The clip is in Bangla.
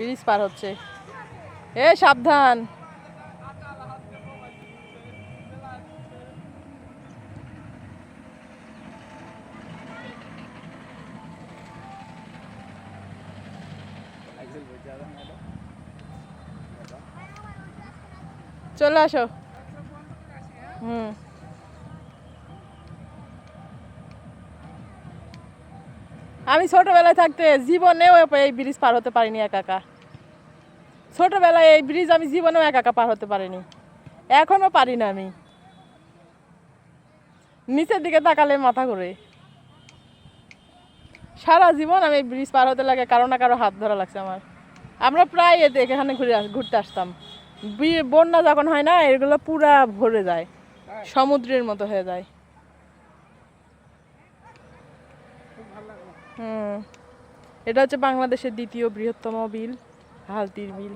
ব্রিজ পার হচ্ছে। এ সাবধান। চলে আসো। হুম। আমি ছোটবেলায় থাকতে জীবনেও এই ব্রিজ পার হতে পারিনি একা একা। ছোটবেলায় এই ব্রিজ আমি জীবনেও একা একা পার হতে পারিনি। এখনও পারি না আমি। নিচের দিকে তাকালে মাথা ঘুরে। সারা জীবন আমি ব্রিজ পার হতে লাগে, কারও না কারও হাত ধরা লাগছে আমার। আমরা প্রায় এতে এখানে ঘুরে ঘুরতে আসতাম। বন্যা যখন হয় না, এগুলো পুরা ভরে যায়। সমুদ্রের মতো হয়ে যায়। এটা হচ্ছে বাংলাদেশের দ্বিতীয় বৃহত্তম বিল হালতির বিল।